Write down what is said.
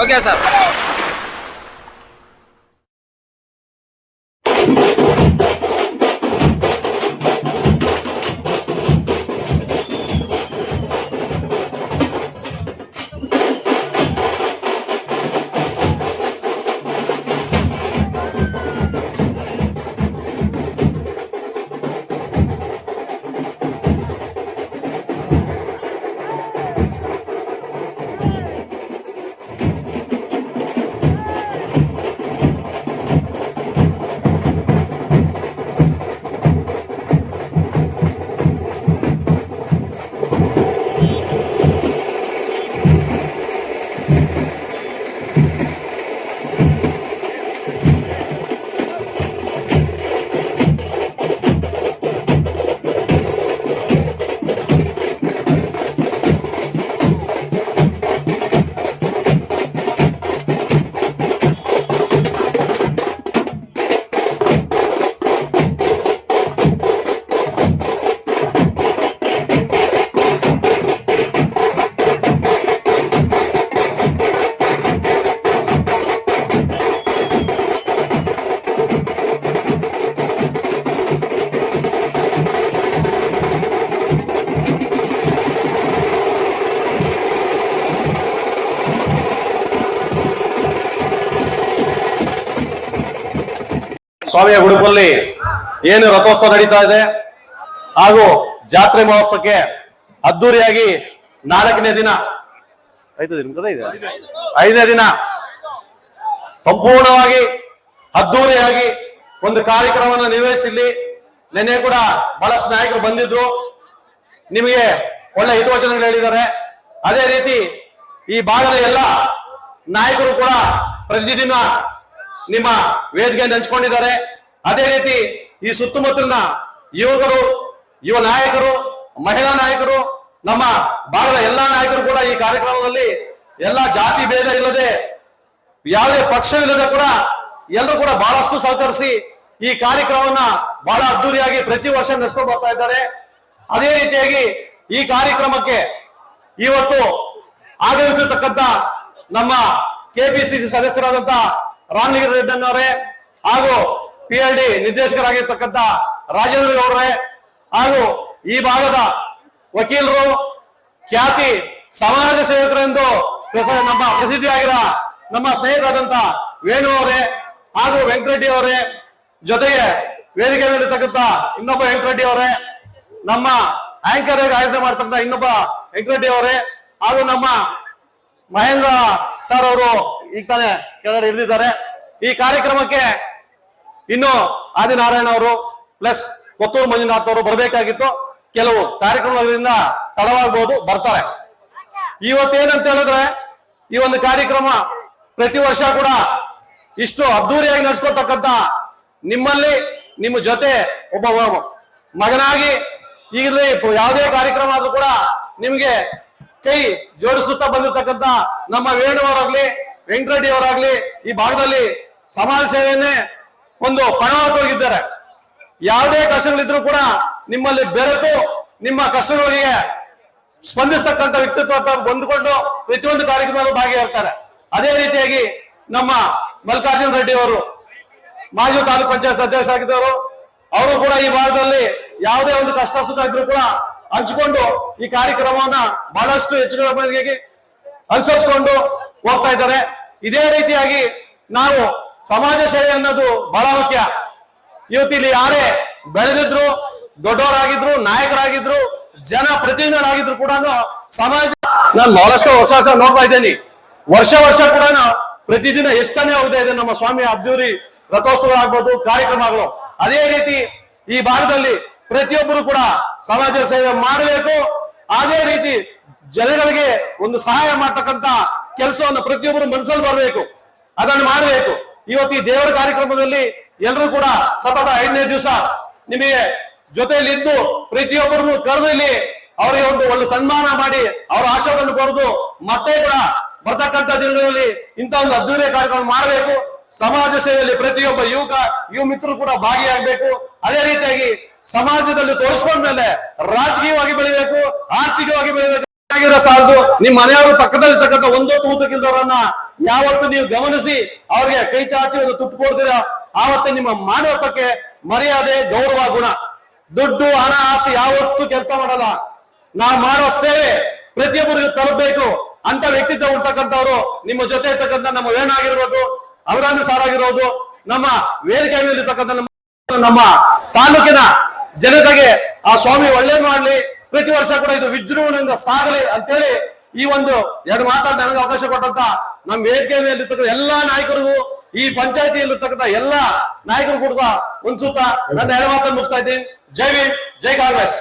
Okay sir ಸ್ವಾಮಿಯ ಗುಡುಪಲ್ಲಿ ಏನು ರಥೋತ್ಸವ ನಡೀತಾ ಇದೆ? ಹಾಗೂ ಜಾತ್ರೆ ಮಹೋತ್ಸವಕ್ಕೆ ಅದ್ದೂರಿಯಾಗಿ ನಾಲ್ಕನೇ ದಿನ. ಐದನೇ ದಿನ. ಸಂಪೂರ್ಣವಾಗಿ ಅದ್ದೂರಿಯಾಗಿ ಒಂದು ಕಾರ್ಯಕ್ರಮವನ್ನು ನಿರ್ವಹಿಸಿಲ್ಲಿ. ನಿನ್ನೆ ಕೂಡ ಬಹಳಷ್ಟು ನಾಯಕರು ಬಂದಿದ್ರು. ನಿಮಗೆ ಒಳ್ಳೆ ಹಿತವಚನಗಳು ಹೇಳಿದ್ದಾರೆ. ಅದೇ ರೀತಿ ಈ ಭಾಗದ ಎಲ್ಲ ನಾಯಕರು ಕೂಡ ಪ್ರತಿದಿನ ನಿಮ್ಮ ವೇದಿಕೆಯನ್ನು ಹಂಚಿಕೊಂಡಿದ್ದಾರೆ. ಅದೇ ರೀತಿ ಈ ಸುತ್ತಮುತ್ತಲಿನ ಯುವಕರು, ಯುವ ನಾಯಕರು, ಮಹಿಳಾ ನಾಯಕರು, ನಮ್ಮ ಭಾರತದ ಎಲ್ಲಾ ನಾಯಕರು ಕೂಡ ಈ ಕಾರ್ಯಕ್ರಮದಲ್ಲಿ ಎಲ್ಲಾ ಜಾತಿ ಭೇದ ಇಲ್ಲದೆ ಯಾವುದೇ ಪಕ್ಷವಿಲ್ಲದೆ ಕೂಡ ಎಲ್ಲರೂ ಕೂಡ ಬಹಳಷ್ಟು ಸಹಕರಿಸಿ ಈ ಕಾರ್ಯಕ್ರಮವನ್ನ ಬಹಳ ಅದ್ದೂರಿಯಾಗಿ ಪ್ರತಿ ವರ್ಷ ನಡೆಸ್ಕೊಂಡು ಬರ್ತಾ ಇದ್ದಾರೆ. ಅದೇ ರೀತಿಯಾಗಿ ಈ ಕಾರ್ಯಕ್ರಮಕ್ಕೆ ಇವತ್ತು ಆಗಮಿಸಿರ್ತಕ್ಕಂಥ ನಮ್ಮ ಕೆಪಿಸಿಸಿ ಸದಸ್ಯರಾದಂತ ರಾಮಲಿಂಗ ರೆಡ್ಡಿ ಅವರೇ ಹಾಗೂ ಪಿ ಎಲ್ ಡಿ ನಿರ್ದೇಶಕರಾಗಿರ್ತಕ್ಕಂಥ ರಾಜೇಂದ್ರ ಅವರೇ ಹಾಗೂ ಈ ಭಾಗದ ವಕೀಲರು ಖ್ಯಾತಿ ಸಮಾಜ ಸೇವಕರೆಂದು ನಮ್ಮ ಪ್ರಸಿದ್ಧಿಯಾಗಿರೋ ನಮ್ಮ ಸ್ನೇಹಿತರಾದಂತ ವೇಣು ಅವರೇ ಹಾಗೂ ವೆಂಕಟರೆಡ್ಡಿ ಅವರೇ ಜೊತೆಗೆ ವೇದಿಕೆ ಮೇಲಿರ್ತಕ್ಕಂಥ ಇನ್ನೊಬ್ಬ ವೆಂಕಟರೆಡ್ಡಿ ಅವರೇ, ನಮ್ಮ ಆಂಕರ್ ಆಯೋಜನೆ ಮಾಡ್ತಕ್ಕಂಥ ಇನ್ನೊಬ್ಬ ವೆಂಕಟರೆಡ್ಡಿ ಅವರೇ ಹಾಗೂ ನಮ್ಮ ಮಹೇಂದ್ರ ಸರ್ ಅವರು ಈಗ ತಾನೇ ಕೆಳಗಡೆ ಇಳಿದಿದ್ದಾರೆ. ಈ ಕಾರ್ಯಕ್ರಮಕ್ಕೆ ಇನ್ನು ಆದಿನಾರಾಯಣ ಅವರು ಪ್ಲಸ್ ಕೊತ್ತೂರು ಮಂಜುನಾಥ್ ಅವರು ಬರಬೇಕಾಗಿತ್ತು. ಕೆಲವು ಕಾರ್ಯಕ್ರಮಗಳಿಂದ ತಡವಾಗಬಹುದು, ಬರ್ತಾರೆ. ಇವತ್ತೇನಂತ ಹೇಳಿದ್ರೆ, ಈ ಒಂದು ಕಾರ್ಯಕ್ರಮ ಪ್ರತಿ ವರ್ಷ ಕೂಡ ಇಷ್ಟು ಅದ್ದೂರಿಯಾಗಿ ನಡೆಸ್ಕೊತಕ್ಕಂತ ನಿಮ್ಮಲ್ಲಿ, ನಿಮ್ಮ ಜೊತೆ ಒಬ್ಬ ಮಗನಾಗಿ ಈಗಲೇ ಯಾವುದೇ ಕಾರ್ಯಕ್ರಮ ಆದ್ರೂ ಕೂಡ ನಿಮ್ಗೆ ಕೈ ಜೋಡಿಸುತ್ತಾ ಬಂದಿರತಕ್ಕಂತ ನಮ್ಮ ವೇಣು ಅವರಾಗ್ಲಿ ವೆಂಕಟರೆಡ್ಡಿ ಅವರಾಗ್ಲಿ, ಈ ಭಾಗದಲ್ಲಿ ಸಮಾಜ ಸೇವೆಯನ್ನೇ ಒಂದು ಪಣವ ತೊಡಗಿದ್ದಾರೆ ಯಾವುದೇ ಕಷ್ಟಗಳಿದ್ರು ಕೂಡ ನಿಮ್ಮಲ್ಲಿ ಬೆರೆತು ನಿಮ್ಮ ಕಷ್ಟಗಳಿಗೆ ಸ್ಪಂದಿಸ್ತಕ್ಕಂಥ ವ್ಯಕ್ತಿತ್ವ ತಾವು ಬಂದುಕೊಂಡು ಪ್ರತಿಯೊಂದು ಕಾರ್ಯಕ್ರಮದಲ್ಲೂ ಭಾಗಿಯಾಗ್ತಾರೆ. ಅದೇ ರೀತಿಯಾಗಿ ನಮ್ಮ ಮಲ್ಲಿಕಾರ್ಜುನ ರೆಡ್ಡಿ ಅವರು ಮಾಜಿ ತಾಲೂಕ್ ಪಂಚಾಯತ್ ಅಧ್ಯಕ್ಷರಾಗಿದ್ದವರು ಅವರು ಕೂಡ ಈ ಭಾಗದಲ್ಲಿ ಯಾವುದೇ ಒಂದು ಕಷ್ಟ ಸುಖ ಇದ್ರು ಕೂಡ ಹಂಚಿಕೊಂಡು ಈ ಕಾರ್ಯಕ್ರಮವನ್ನ ಬಹಳಷ್ಟು ಹೆಚ್ಚು ಅನುಸರಿಸಿಕೊಂಡು ಹೋಗ್ತಾ ಇದ್ದಾರೆ. ಇದೇ ರೀತಿಯಾಗಿ ನಾವು ಸಮಾಜ ಸೇವೆ ಅನ್ನೋದು ಬಹಳ ಮುಖ್ಯ. ಇವತ್ತು ಇಲ್ಲಿ ಯಾರೇ ಬೆಳೆದಿದ್ರು, ದೊಡ್ಡವರಾಗಿದ್ರು, ನಾಯಕರಾಗಿದ್ರು ಜನ ಪ್ರತಿನಿಧಿಗಳಾಗಿದ್ರು ಕೂಡ ಸಮಾಜ ನಾನು ಬಹಳಷ್ಟು ವರ್ಷ ವರ್ಷ ನೋಡ್ತಾ ಇದ್ದೇನೆ. ವರ್ಷ ವರ್ಷ ಕೂಡ ಪ್ರತಿದಿನ ಎಷ್ಟನೇ ಹೋಗ್ತಾ ಇದೆ ನಮ್ಮ ಸ್ವಾಮಿ ಅದ್ದೂರಿ ರಥೋತ್ಸವಗಳಾಗ್ಬೋದು, ಕಾರ್ಯಕ್ರಮಗಳು. ಅದೇ ರೀತಿ ಈ ಭಾಗದಲ್ಲಿ ಪ್ರತಿಯೊಬ್ಬರು ಕೂಡ ಸಮಾಜ ಸೇವೆ ಮಾಡಬೇಕು. ಅದೇ ರೀತಿ ಜನಗಳಿಗೆ ಒಂದು ಸಹಾಯ ಮಾಡ್ತಕ್ಕಂತ ಕೆಲಸವನ್ನು ಪ್ರತಿಯೊಬ್ಬರು ಮನಸ್ಸಲ್ಲಿ ಬರಬೇಕು. ಅದನ್ನು ಮಾಡಬೇಕು. ಇವತ್ತು ಈ ದೇವರ ಕಾರ್ಯಕ್ರಮದಲ್ಲಿ ಎಲ್ಲರೂ ಕೂಡ ಸತತ ಐದನೇ ದಿವಸ ನಿಮಗೆ ಜೊತೆಯಲ್ಲಿ ಇದ್ದು ಪ್ರತಿಯೊಬ್ಬರನ್ನು ಕರೆದಲ್ಲಿ ಅವರಿಗೆ ಒಂದು ಒಳ್ಳೆ ಸನ್ಮಾನ ಮಾಡಿ ಅವರ ಆಶಯವನ್ನು ಕೊರೆದು ಮತ್ತೆ ಕೂಡ ಬರ್ತಕ್ಕಂಥ ದಿನಗಳಲ್ಲಿ ಇಂಥ ಒಂದು ಅದ್ದೂರಿಯ ಕಾರ್ಯಕ್ರಮ ಮಾಡಬೇಕು. ಸಮಾಜ ಸೇವೆಯಲ್ಲಿ ಪ್ರತಿಯೊಬ್ಬ ಯುವಕ, ಯುವ ಮಿತ್ರರು ಕೂಡ ಭಾಗಿಯಾಗಬೇಕು. ಅದೇ ರೀತಿಯಾಗಿ ಸಮಾಜದಲ್ಲಿ ತೋರಿಸ್ಕೊಂಡ್ಮೇಲೆ ರಾಜಕೀಯವಾಗಿ ಬೆಳಿಬೇಕು, ಆರ್ಥಿಕವಾಗಿ ಬೆಳಿಬೇಕು. ಸಾಲದು ನಿಮ್ಮ ಮನೆಯವರು ಪಕ್ಕದಲ್ಲಿ ಇರ್ತಕ್ಕಂಥ ಒಂದೊತ್ತು ಊಟಕ್ಕಿಲ್ದವರನ್ನ ಯಾವತ್ತು ನೀವು ಗಮನಿಸಿ ಅವ್ರಿಗೆ ಕೈ ಚಾಚಿ ಒಂದು ತುತ್ತು ಕೊಡ್ತೀರಾ? ಆವತ್ತು ನಿಮ್ಮ ಮಾನವತ್ವಕ್ಕೆ ಮರ್ಯಾದೆ, ಗೌರವ, ಗುಣ. ದುಡ್ಡು, ಹಣ, ಆಸ್ತಿ ಯಾವತ್ತೂ ಕೆಲಸ ಮಾಡಲ್ಲ. ನಾವು ಮಾಡೋ ಸೇವೆ ಪ್ರತಿಯೊಬ್ಬರಿಗೂ ತಲುಪಬೇಕು ಅಂತ ವ್ಯಕ್ತಿತ್ವ ಉಳ್ತಕ್ಕಂಥವ್ರು ನಿಮ್ಮ ಜೊತೆ ಇರ್ತಕ್ಕಂಥ ನಮ್ಮ ವೇಣ ಆಗಿರ್ಬೋದು ಸಾರ್ ನಮ್ಮ ವೇದಿಕೆ ಮೇಲೆ ಇರ್ತಕ್ಕಂಥ ನಮ್ಮ ನಮ್ಮ ತಾಲೂಕಿನ ಜನತೆಗೆ ಆ ಸ್ವಾಮಿ ಒಳ್ಳೇದು ಮಾಡ್ಲಿ. ಪ್ರತಿ ವರ್ಷ ಕೂಡ ಇದು ವಿಜೃಂಭಣೆಯಿಂದ ಸಾಗಲಿ ಅಂತೇಳಿ ಈ ಒಂದು ಎರಡು ಮಾತಾಡ್ ನನಗೆ ಅವಕಾಶ ಕೊಟ್ಟಂತ ನಮ್ಮ ವೇದಿಕೆ ಮೇಲೆ ಇರ್ತಕ್ಕಂಥ ಎಲ್ಲಾ ನಾಯಕರಿಗೂ, ಈ ಪಂಚಾಯತಿಯಲ್ಲಿ ಇರ್ತಕ್ಕಂಥ ಎಲ್ಲಾ ನಾಯಕರು ಕೂಡ ಒಂದ್ ಸುತ್ತ ನನ್ನ ಎರಡು ಮಾತನ್ನು ಮುಗಿಸ್ತಾ ಇದ್ದೀನಿ. ಜೈ ಭೀಮ್, ಜೈ ಕಾಂಗ್ರೆಸ್.